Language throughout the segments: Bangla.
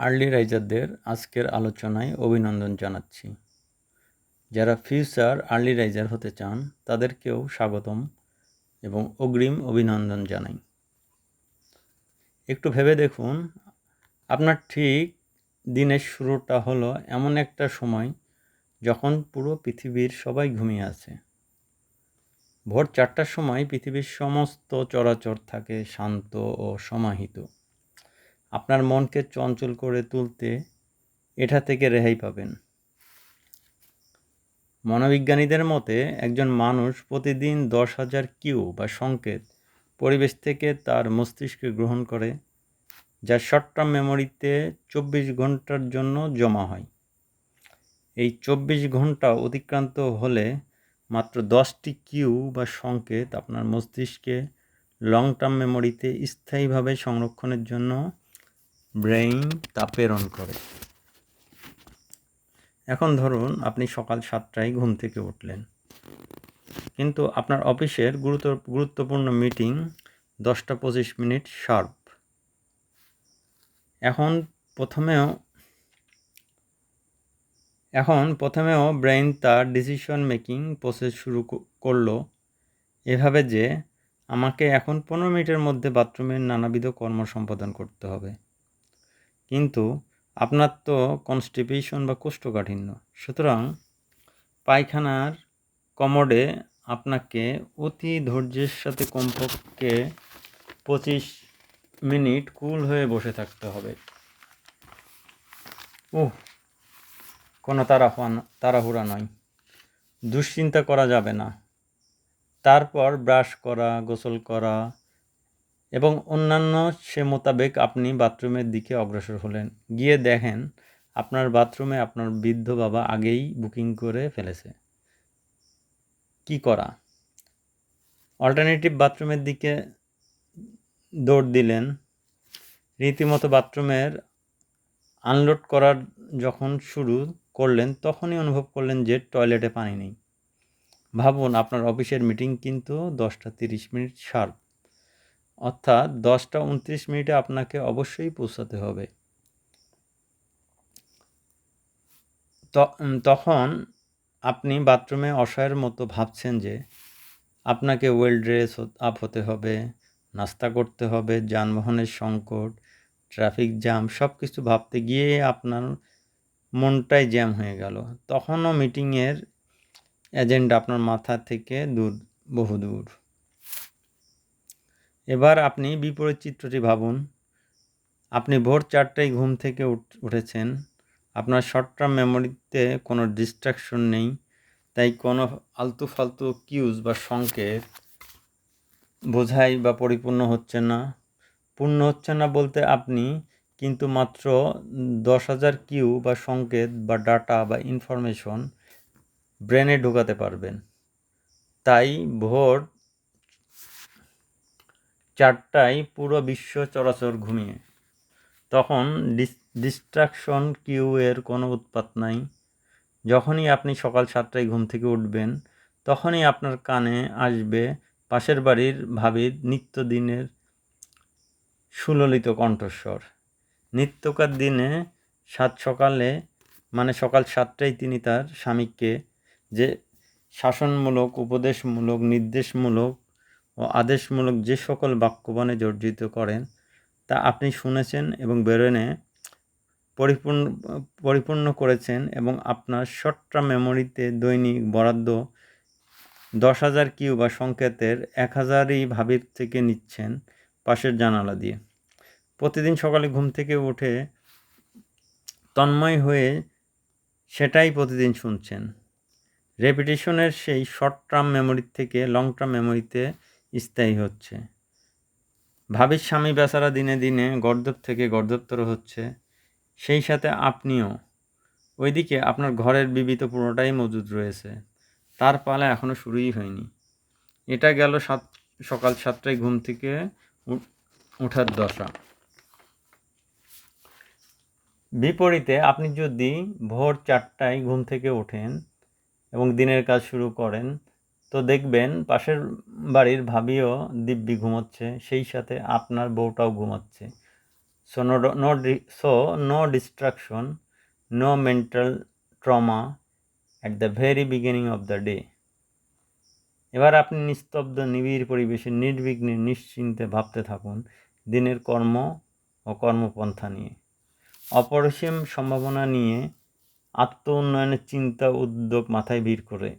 আর্লি রাইজারদের আজকের আলোচনায় অভিনন্দন জানাচ্ছি। যারা ফিউচার আর্লি রাইজার হতে চান, তাদেরকেও স্বাগতম এবং অগ্রিম অভিনন্দন জানাই। একটু ভেবে দেখুন, আপনার ঠিক দিনের শুরুটা হলো এমন একটা সময় যখন পুরো পৃথিবীর সবাই ঘুমিয়ে আছে। ভোর চারটার সময় পৃথিবীর সমস্ত চরাচর থাকে শান্ত ও সমাহিত। আপনার মনকে চঞ্চল করে তুলতে এটা থেকে রেহাই পাবেন। মনোবিজ্ঞানীদের মতে, একজন মানুষ প্রতিদিন দশ হাজার কিউ বা সংকেত পরিবেশ থেকে তার মস্তিষ্কে গ্রহণ করে, যা শর্ট টার্ম মেমোরিতে চব্বিশ ঘণ্টার জন্য জমা হয়। এই চব্বিশ ঘণ্টা অতিক্রান্ত হলে মাত্র দশটি কিউ বা সংকেত আপনার মস্তিষ্কে লং টার্ম মেমোরিতে স্থায়ীভাবে সংরক্ষণের জন্য ব্রেইন তা প্রেরণ করে। এখন ধরুন আপনি সকাল সাতটায় ঘুম থেকে উঠলেন। কিন্তু আপনার অফিসের গুরুত্ব, গুরুত্বপূর্ণ মিটিং দশটা পঁচিশ মিনিট শার্প। এখন প্রথমেও এখন প্রথমেও ব্রেইন তার ডিসিশন মেকিং প্রসেস শুরু করল এভাবে যে আমাকে এখন পনেরো মিনিটের মধ্যে বাথরুমের নানাবিধ কর্ম সম্পাদন করতে হবে। কিন্তু আপনার তো কনস্টিপেশন বা কোষ্ঠকাঠিন্য। সুতরাং পায়খানার কমোডে আপনাকে অতি ধৈর্যের সাথে কমপক্ষে পঁচিশ মিনিট কুল হয়ে বসে থাকতে হবে। উহ, কোনো তাড়াহুয়া তাড়াহুড়া নয়। দুশ্চিন্তা করা যাবে না। তারপর ব্রাশ করা, গোসল করা এবং অন্যান্য সে মোতাবেক আপনি বাথরুমের দিকে অগ্রসর হলেন। গিয়ে দেখেন আপনার বাথরুমে আপনার বৃদ্ধ বাবা আগেই বুকিং করে ফেলেছে। কি করা? অল্টারনেটিভ বাথরুমের দিকে দৌড় দিলেন। রীতিমতো বাথরুমের আনলোড করার যখন শুরু করলেন, তখনই অনুভব করলেন যে টয়লেটে পানি নেই। ভাবুন, আপনার অফিসের মিটিং কিন্তু দশটা তিরিশ মিনিট শার্প। অর্থাৎ দশটা উনত্রিশ মিনিটে আপনাকে অবশ্যই পৌঁছাতে হবে। তখন আপনি বাথরুমে অসহায়ের মতো ভাবছেন যে আপনাকে ওয়েল ড্রেস আপ হতে হবে, নাস্তা করতে হবে, যানবাহনের সংকট, ট্রাফিক জ্যাম সব কিছু ভাবতে গিয়ে আপনার মনটাই জ্যাম হয়ে গেল। তখনও মিটিংয়ের এজেন্ডা আপনার মাথা থেকে দূর বহু দূর এবার আপনি বিপরীত চিত্রটি ভাবুন। আপনি ভোর চারটায় ঘুম থেকে উঠেছেন। আপনার শর্ট টার্ম মেমোরিতে কোনো ডিস্ট্রাকশন নেই। তাই কোনো আলতু ফালতু কিউজ বা সংকেত বোঝাই বা পরিপূর্ণ হচ্ছে না। পূর্ণ হচ্ছে না বলতে আপনি কিন্তু মাত্র দশ হাজার কিউ বা সংকেত বা ডাটা বা ইনফরমেশন ব্রেনে ঢোকাতে পারবেন। তাই ভোর চারটায় পুরো বিশ্ব চরাচর ঘুমিয়ে। তখন ডিস্ট্রাকশন কিউ এর কোনো উৎপাত নাই। যখনই আপনি সকাল সাতটায় ঘুম থেকে উঠবেন, তখনই আপনার কানে আসবে পাশের বাড়ির ভাবির নিত্যদিনের সুললিত কণ্ঠস্বর। নিত্যকার দিনে সাত সকালে মানে সকাল সাতটায় তিনি তার স্বামীকে যে শাসনমূলক, উপদেশমূলক, নির্দেশমূলক ও আদেশমূলক যে সকল বাক্যবাণে জর্জিত করেন, তা আপনি শুনেছেন এবং বেরোনে পরিপূর্ণ পরিপূর্ণ করেছেন এবং আপনার শর্ট টার্ম মেমোরিতে দৈনিক বরাদ্দ দশ হাজার কিউ বা সংকেতের এক হাজারই ভাবির থেকে নিচ্ছেন পাশের জানালা দিয়ে। প্রতিদিন সকালে ঘুম থেকে উঠে তন্ময় হয়ে সেটাই প্রতিদিন শুনছেন। রেপিটেশনের সেই শর্ট টার্ম মেমোরির থেকে লং টার্ম মেমোরিতে স্থায়ী হচ্ছে। ভাবির স্বামী বেচারা দিনে দিনে গর্দব থেকে গর্দবতর হচ্ছে। সেই সাথে আপনিও। ওইদিকে আপনার ঘরের বিবিত পুরোটাই মজুদ রয়েছে। তার পালা এখনও শুরুই হয়নি। এটা গেল সাত, সকাল সাতটায় ঘুম থেকে উঠার দশা। বিপরীতে আপনি যদি ভোর চারটায় ঘুম থেকে ওঠেন এবং দিনের কাজ শুরু করেন তো দেখবেন পাশের বাড়ির ভাবিও দিব্যি ঘুমোচ্ছে সেই সাথে আপনার বউটাও ঘুমাচ্ছে। No, no di- so no distraction, no mental trauma at the very beginning of the day. এবার আপনি নিস্তব্ধ নিবিড় পরিবেশে নির্বিঘ্নে নিশ্চিন্তে ভাবতে থাকুন দিনের কর্ম ও কর্মপন্থা নিয়ে। অপরিসীম সম্ভাবনা নিয়ে আত্ম উন্নয়নের চিন্তা উদ্যোগ মাথায় ভিড় করে।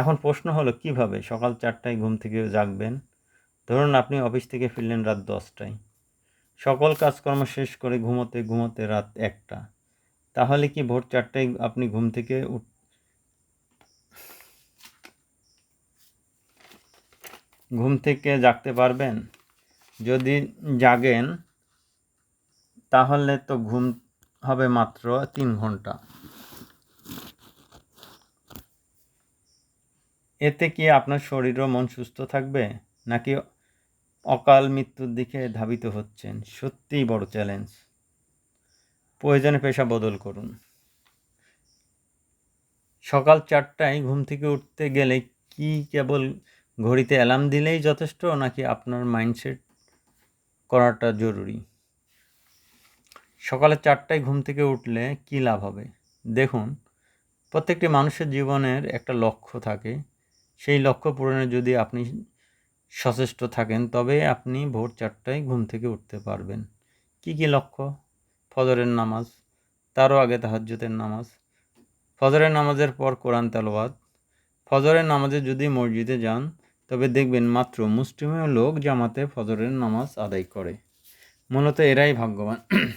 এখন প্রশ্ন হলো, কীভাবে সকাল চারটায় ঘুম থেকে জাগবেন? ধরুন আপনি অফিস থেকে ফিরলেন রাত দশটায়। সকল কাজকর্ম শেষ করে ঘুমোতে ঘুমোতে রাত একটা। তাহলে কি ভোর চারটায় আপনি ঘুম থেকে উঠ, ঘুম থেকে জাগতে পারবেন? যদি জাগেন, তাহলে তো ঘুম হবে মাত্র তিন ঘণ্টা। এতে কি আপনার শরীর ও মন সুস্থ থাকবে? নাকি অকাল মৃত্যুর দিকে ধাবিত হচ্ছেন? সত্যিই বড় চ্যালেঞ্জ প্রয়োজনে পেশা বদল করুন। সকাল চারটায় ঘুম থেকে উঠতে গেলে কি কেবল ঘড়িতে অ্যালার্ম দিলেই যথেষ্ট, নাকি আপনার মাইন্ডসেট করাটা জরুরি? সকালে চারটায় ঘুম থেকে উঠলে কী লাভ হবে? দেখুন, প্রত্যেকটি মানুষের জীবনের একটা লক্ষ্য থাকে। সেই লক্ষ্য পূরণে যদি আপনি সচেষ্ট থাকেন, তবে আপনি ভোর চারটায় ঘুম থেকে উঠতে পারবেন। কি কি লক্ষ্য? ফজরের নামাজ, তারও আগে তাহাজ্জুদের নামাজ, ফজরের নামাজের পর কোরআন তেলাওয়াত। ফজরের নামাজে যদি মসজিদে যান, তবে দেখবেন মাত্র মুসলিমের লোক জামাতে ফজরের নামাজ আদায় করে। মূলত এরাই ভাগ্যবান।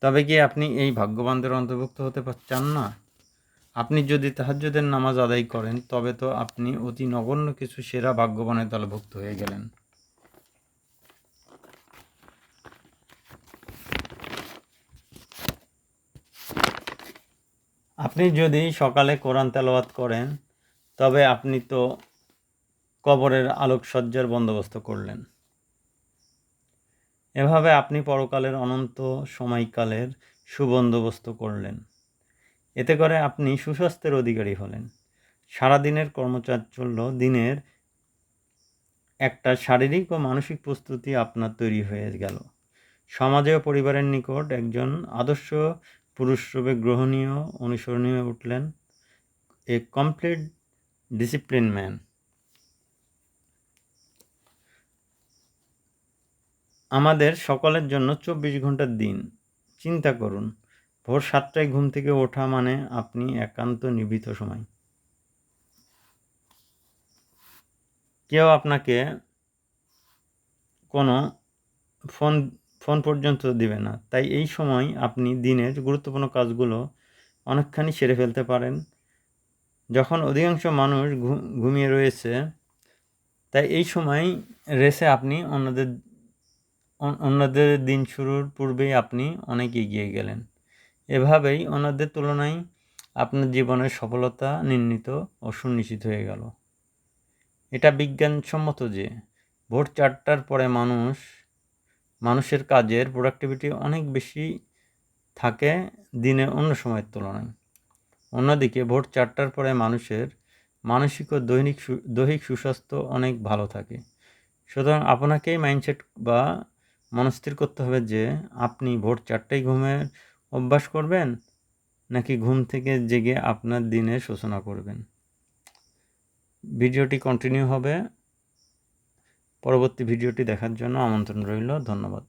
তবে কি আপনি এই ভাগ্যবানদের অন্তর্ভুক্ত হতে চান না? আপনি যদি তাহাজ্জুদের নামাজ আদায় করেন, তবে তো আপনি অতি নগণ্য কিছু সেরা ভাগ্যবানের দলভুক্ত হয়ে গেলেন। আপনি যদি সকালে কোরআন তেলাওয়াত করেন, তবে আপনি তো কবরের আলোকসজ্জার বন্দোবস্ত করলেন। এভাবে আপনি পরকালের অনন্ত সময়কালের সুবন্দোবস্ত করলেন। এতে করে আপনি সুস্বাস্থ্যের অধিকারী হলেন। সারাদিনের কর্মচাঞ্চল্য দিনের একটা শারীরিক ও মানসিক প্রস্তুতি আপনার তৈরি হয়ে গেল। সমাজে ও পরিবারের নিকট একজন আদর্শ পুরুষরূপে গ্রহণীয়, অনুসরণীয় উঠলেন এ কমপ্লিট ডিসিপ্লিন ম্যান আমাদের সকলের জন্য চব্বিশ ঘণ্টার দিন। চিন্তা করুন ভোর সাতটায় ঘুম থেকে ওঠা মানে আপনি একান্ত নিভৃত সময়। কেউ আপনাকে কোনো ফোন ফোন পর্যন্ত দিবে না। তাই এই সময় আপনি দিনের গুরুত্বপূর্ণ কাজগুলো অনেকখানি সেরে ফেলতে পারেন। যখন অধিকাংশ মানুষ ঘুমিয়ে রয়েছে, তাই এই সময় রেসে আপনি অন্যদের অন্যদের দিন শুরুর পূর্বেই আপনি অনেক এগিয়ে গেলেন। এভাবেই অন্যদের তুলনায় আপনার জীবনের সফলতা নির্ণীত ও সুনিশ্চিত হয়ে গেল। এটা বিজ্ঞানসম্মত যে, ভোর চারটার পরে মানুষ, মানুষের কাজের প্রোডাক্টিভিটি অনেক বেশি থাকে দিনের অন্য সময়ের তুলনায়। অন্যদিকে ভোর চারটার পরে মানুষের মানসিক ও দৈনিক দৈহিক সুস্বাস্থ্য অনেক ভালো থাকে। সুতরাং আপনাকেই মাইন্ডসেট বা মনস্থির করতে হবে যে, আপনি ভোর চারটায় ঘুমের অভ্যাস করবেন নাকি ঘুম থেকে জেগে আপনার দিনের সূচনা করবেন? ভিডিওটি কন্টিনিউ হবে। পরবর্তী ভিডিওটি দেখার জন্য আমন্ত্রণ রইল। ধন্যবাদ।